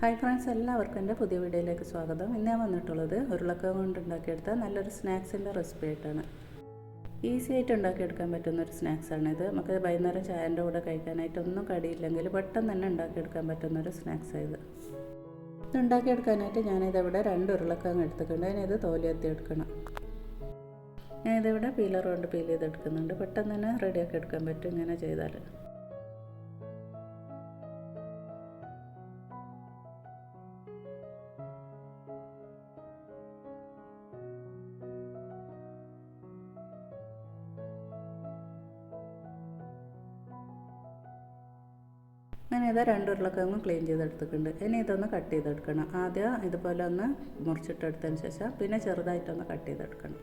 Hi friends എല്ലാവർക്കും എന്റെ പുതിയ വീഡിയോയിലേക്ക് സ്വാഗതം. ഇന്ന് ഞാൻ വന്നിട്ടുള്ളത് ഉരുളക്ക കൊണ്ട് ഉണ്ടാക്കിയെടുത്ത നല്ലൊരു സ്നാക്സിന്റെ റെസിപ്പി ആയിട്ടാണ് ഈസി ആയിട്ട് ഉണ്ടാക്കിയെടുക്കാൻ പറ്റുന്ന ഒരു സ്നാക്സാണ് ഇത്. നമുക്ക് വൈകുന്നേരം ചായന്റെ കൂടെ കഴിക്കാനായിട്ട് ഒന്നും കടിയില്ലെങ്കിൽ പെട്ടെന്ന് തന്നെ ഉണ്ടാക്കിയെടുക്കാൻ പറ്റുന്ന ഒരു സ്നാക്സാണ് ഇത്. ഇത് ഉണ്ടാക്കിയെടുക്കാനായിട്ട് ഞാനിതവിടെ രണ്ട് ഉരുളക്കങ്ങ് എടുത്തിട്ടുണ്ട്. അതിനിത് തോലിയെത്തി എടുക്കണം. ഞാനിതിവിടെ പീലർ കൊണ്ട് പീൽ ചെയ്തെടുക്കുന്നുണ്ട്. പെട്ടെന്ന് തന്നെ റെഡിയാക്കി എടുക്കാൻ പറ്റും ഇങ്ങനെ ചെയ്താൽ അങ്ങനെ ഇതാ രണ്ട് ഉരുളക്കിഴങ്ങ് ക്ലീൻ ചെയ്തെടുത്തിട്ടുണ്ട്. ഇനി ഇതൊന്ന് കട്ട് ചെയ്തെടുക്കണം. ആദ്യം ഇതുപോലെ ഒന്ന് മുറിച്ചിട്ടെടുത്തതിന് ശേഷം പിന്നെ ചെറുതായിട്ടൊന്ന് കട്ട് ചെയ്തെടുക്കണം.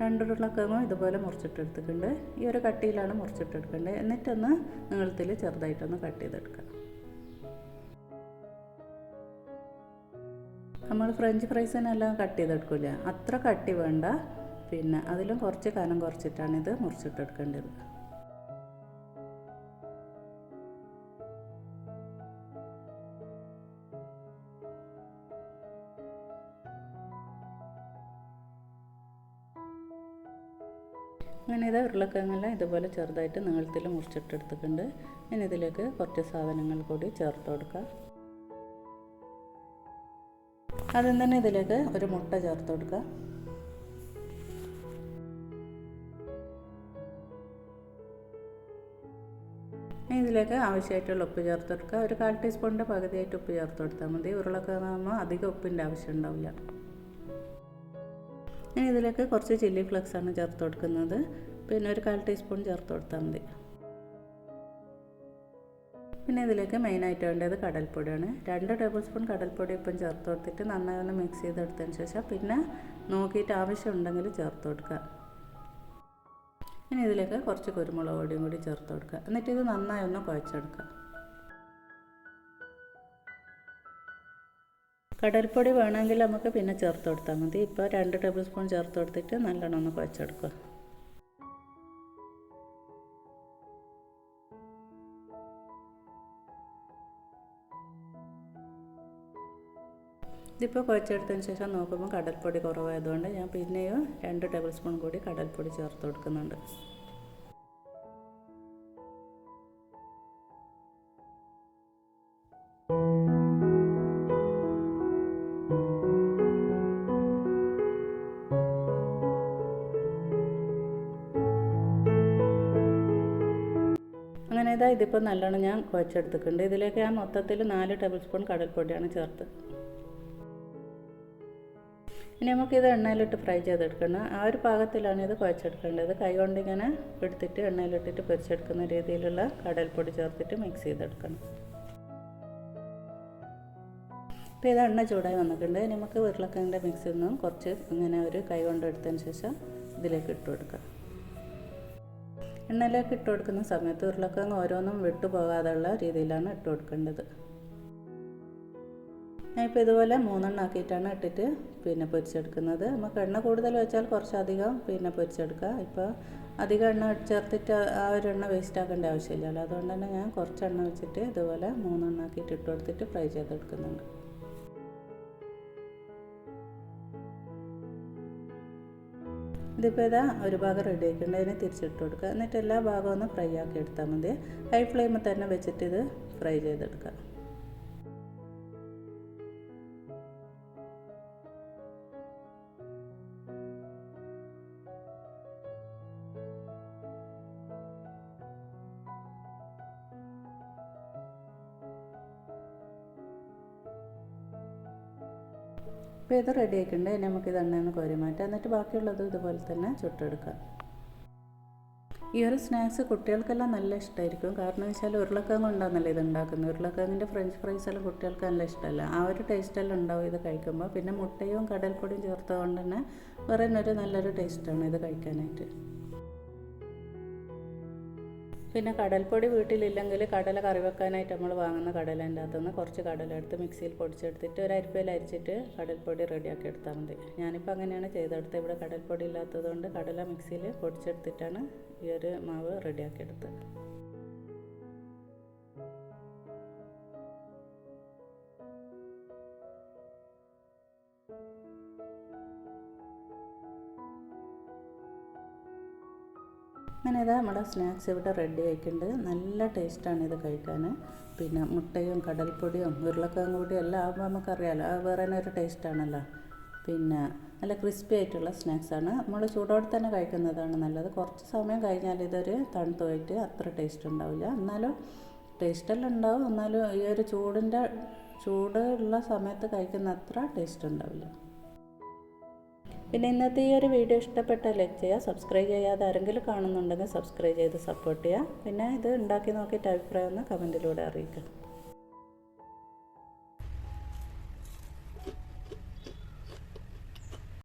രണ്ടുരുളക്കിഴങ്ങും ഇതുപോലെ മുറിച്ചിട്ടെടുത്തിട്ടുണ്ട്. ഈ ഒരു കട്ടിയിലാണ് മുറിച്ചിട്ടെടുക്കേണ്ടത്. എന്നിട്ടൊന്ന് നീളത്തിൽ ചെറുതായിട്ടൊന്ന് കട്ട് ചെയ്തെടുക്കുക നമ്മൾ ഫ്രഞ്ച് ഫ്രൈസിനെല്ലാം കട്ട് ചെയ്തെടുക്കില്ല? അത്ര കട്ടി വേണ്ട. പിന്നെ അതിലും കുറച്ച് കനം കുറച്ചിട്ടാണ് ഇത് മുറിച്ചിട്ടെടുക്കേണ്ടത്. അങ്ങനെ ഇത് ഉരുളക്കിഴങ്ങെല്ലാം ഇതുപോലെ ചെറുതായിട്ട് നീളത്തിൽ മുറിച്ചിട്ടെടുത്തിട്ടുണ്ട്. ഇനി ഇതിലേക്ക് കുറച്ച് സാധനങ്ങൾ കൂടി ചേർത്ത് കൊടുക്കുക ആദ്യം തന്നെ ഇതിലേക്ക് ഒരു മുട്ട ചേർത്ത് കൊടുക്കുക ഇതിലേക്ക് ആവശ്യമായിട്ടുള്ള ഉപ്പ് ചേർത്ത് കൊടുക്കുക ഒരു കാൽ ടീസ്പൂണിന്റെ പകുതിയായിട്ട് ഉപ്പ് ചേർത്ത് കൊടുത്താൽ മതി. ഉരുളക്കിഴങ്ങാകുമ്പോൾ അധികം ഉപ്പിന്റെ ആവശ്യം ഉണ്ടാവില്ല. ഇനി ഇതിലേക്ക് കുറച്ച് ചില്ലി ഫ്ലെക്സ് ആണ് ചേർത്ത് കൊടുക്കുന്നത്. പിന്നെ ഒരു കാൽ ടീസ്പൂൺ ചേർത്ത് കൊടുത്താൽ മതി. പിന്നെ ഇതിലേക്ക് മെയിനായിട്ട് വേണ്ടത് കടൽപ്പൊടിയാണ്. രണ്ട് ടേബിൾ സ്പൂൺ കടൽപ്പൊടി ഇപ്പം ചേർത്ത് കൊടുത്തിട്ട് നന്നായി ഒന്ന് മിക്സ് ചെയ്തെടുത്തതിന് ശേഷം പിന്നെ നോക്കിയിട്ട് ആവശ്യമുണ്ടെങ്കിൽ ചേർത്ത് കൊടുക്കുക. ഇനി ഇതിലേക്ക് കുറച്ച് കുരുമുളക് പൊടിയും കൂടി ചേർത്ത് കൊടുക്കുക. എന്നിട്ട് ഇത് നന്നായി ഒന്ന് കുഴച്ചെടുക്കുക. കടൽപ്പൊടി വേണമെങ്കിൽ നമുക്ക് പിന്നെ ചേർത്ത് കൊടുത്താൽ മതി. ഇപ്പോൾ രണ്ട് ടേബിൾ സ്പൂൺ ചേർത്ത് കൊടുത്തിട്ട് നല്ലോണം ഒന്ന് കുഴച്ചെടുക്കുക. ഇതിപ്പോൾ കുഴച്ചെടുത്തതിന് ശേഷം നോക്കുമ്പോൾ കടൽപ്പൊടി കുറവായതുകൊണ്ട് ഞാൻ പിന്നെയും രണ്ട് ടേബിൾ സ്പൂൺ കൂടി കടൽപ്പൊടി ചേർത്ത് കൊടുക്കുന്നുണ്ട്. ഇതിപ്പോൾ നല്ലോണം ഞാൻ കുഴച്ചെടുത്തിട്ടുണ്ട്. ഇതിലേക്ക് ഞാൻ മൊത്തത്തിൽ നാല് ടേബിൾ സ്പൂൺ കടൽപ്പൊടിയാണ് ചേർത്ത്. ഇനി നമുക്കിത് എണ്ണയിലിട്ട് ഫ്രൈ ചെയ്തെടുക്കണം. ആ ഒരു പാകത്തിലാണ് ഇത് കുഴച്ചെടുക്കേണ്ടത്. കൈ കൊണ്ട് ഇങ്ങനെ എടുത്തിട്ട് എണ്ണയിലിട്ടിട്ട് പൊരിച്ചെടുക്കുന്ന രീതിയിലുള്ള കടൽപ്പൊടി ചേർത്തിട്ട് മിക്സ് ചെയ്തെടുക്കണം. ഇപ്പോൾ ഇത് എണ്ണ ചൂടായി വന്നിട്ടുണ്ട്. നമുക്ക് ഉരുളക്കിഴങ്ങിന്റെ മിക്സിൽ നിന്നും കുറച്ച് ഇങ്ങനെ ഒരു കൈ കൊണ്ട് എടുത്തതിന് ശേഷം ഇതിലേക്ക് ഇട്ടു കൊടുക്കാം. എണ്ണയിലേക്ക് ഇട്ട് കൊടുക്കുന്ന സമയത്ത് ഉരുളക്കിഴങ്ങ് ഓരോന്നും വിട്ടുപോകാതെയുള്ള രീതിയിലാണ് ഇട്ട് കൊടുക്കേണ്ടത്. ഞാനിപ്പോൾ ഇതുപോലെ മൂന്നെണ്ണം ആക്കിയിട്ടാണ് ഇട്ടിട്ട് പിന്നെ പൊരിച്ചെടുക്കുന്നത്. നമുക്ക് എണ്ണ കൂടുതൽ വെച്ചാൽ കുറച്ചധികം പിന്നെ പൊരിച്ചെടുക്കുക. ഇപ്പോൾ അധികം എണ്ണ ചേർത്തിട്ട് ആ ഒരു എണ്ണ വേസ്റ്റ് ആക്കേണ്ട ആവശ്യമില്ലല്ലോ. അതുകൊണ്ട് തന്നെ ഞാൻ കുറച്ച് എണ്ണ വെച്ചിട്ട് ഇതുപോലെ മൂന്നെണ്ണം ആക്കിയിട്ട് ഇട്ട് കൊടുത്തിട്ട് ഫ്രൈ ചെയ്തെടുക്കുന്നുണ്ട്. ഇതിപ്പോൾ ഇതാ ഒരു ഭാഗം റെഡി ആക്കിയിട്ട് അതിനെ തിരിച്ചിട്ട് കൊടുക്കുക. എന്നിട്ട് എല്ലാ ഭാഗവും ഒന്ന് ഫ്രൈ ആക്കി എടുത്താൽ മതി. ഹൈ ഫ്ലെയിമിൽ തന്നെ വെച്ചിട്ട് ഇത് ഫ്രൈ ചെയ്തെടുക്കുക. അപ്പോൾ ഇത് റെഡി ആക്കിയിട്ടുണ്ട് ഇനി നമുക്ക് ഇത് എണ്ണയിൽ നിന്ന് കോരി മാറ്റാം. എന്നിട്ട് ബാക്കിയുള്ളതും ഇതുപോലെ തന്നെ ചുട്ടെടുക്കാം. ഈ ഒരു സ്നാക്സ് കുട്ടികൾക്കെല്ലാം നല്ല ഇഷ്ടമായിരിക്കും കാരണം വെച്ചാൽ ഉരുളക്കിഴങ്ങ് ഉണ്ടാകുന്നല്ലേ ഇത് ഉണ്ടാക്കുന്നത്? ഉരുളക്കിഴങ്ങിന്റെ ഫ്രഞ്ച് ഫ്രൈസ് എല്ലാം കുട്ടികൾക്ക് നല്ല ഇഷ്ടമല്ല. ആ ഒരു ടേസ്റ്റെല്ലാം ഉണ്ടാവും ഇത് കഴിക്കുമ്പോൾ. പിന്നെ മുട്ടയും കടൽപ്പൊടിയും ചേർത്തതുകൊണ്ട് തന്നെ വേറെ ഒരു നല്ലൊരു ടേസ്റ്റാണ് ഇത് കഴിക്കാനായിട്ട്. പിന്നെ കടൽപ്പൊടി വീട്ടിലില്ലെങ്കിൽ കടല കറി വെക്കാനായിട്ട് നമ്മൾ വാങ്ങുന്ന കടലേന്റെ അകത്തുനിന്ന് കുറച്ച് കടല എടുത്ത് മിക്സിയിൽ പൊടിച്ചെടുത്തിട്ട് ഒരു അരിപ്പയിൽ അരിച്ചിട്ട് കടൽപ്പൊടി റെഡിയാക്കി എടുത്താൽ മതി. ഞാനിപ്പോൾ അങ്ങനെയാണ് ചെയ്തെടുത്തത്. ഇവിടെ കടൽപ്പൊടി ഇല്ലാത്തതുകൊണ്ട് കടല മിക്സിയിൽ പൊടിച്ചെടുത്തിട്ടാണ് ഈ ഒരു മാവ് റെഡിയാക്കി എടുത്തത്. അങ്ങനെ ഇതാ നമ്മുടെ സ്നാക്സ് ഇവിടെ റെഡി ആയിട്ടുണ്ട്. നല്ല ടേസ്റ്റാണ് ഇത് കഴിക്കാൻ. പിന്നെ മുട്ടയും കടൽപ്പൊടിയും ഉരുളക്കിഴങ്ങ് പൊടിയും എല്ലാം ആകുമ്പോൾ നമുക്കറിയാമല്ലോ അത് വേറെ തന്നെ ഒരു ടേസ്റ്റാണല്ലോ പിന്നെ നല്ല ക്രിസ്പി ആയിട്ടുള്ള സ്നാക്സാണ് നമ്മൾ ചൂടോടെ തന്നെ കഴിക്കുന്നതാണ് നല്ലത്. കുറച്ച് സമയം കഴിഞ്ഞാൽ ഇതൊരു തണുത്ത് പോയിട്ട് അത്ര ടേസ്റ്റ് ഉണ്ടാവില്ല. എന്നാലും ടേസ്റ്റെല്ലാം ഉണ്ടാവും. എന്നാലും ഈ ഒരു ചൂടിന്റെ ചൂടുള്ള സമയത്ത് കഴിക്കുന്ന അത്ര ടേസ്റ്റ് ഉണ്ടാവില്ല. പിന്നെ ഇന്നത്തെ ഈ ഒരു വീഡിയോ ഇഷ്ടപ്പെട്ടാൽ ലൈക്ക് ചെയ്യുക സബ്സ്ക്രൈബ് ചെയ്യാതെ ആരെങ്കിലും കാണുന്നുണ്ടെങ്കിൽ സബ്സ്ക്രൈബ് ചെയ്ത് സപ്പോർട്ട് ചെയ്യുക. പിന്നെ ഇത് ഉണ്ടാക്കി നോക്കിയിട്ട് അഭിപ്രായം ഒന്ന് കമന്റിലൂടെ അറിയിക്കുക.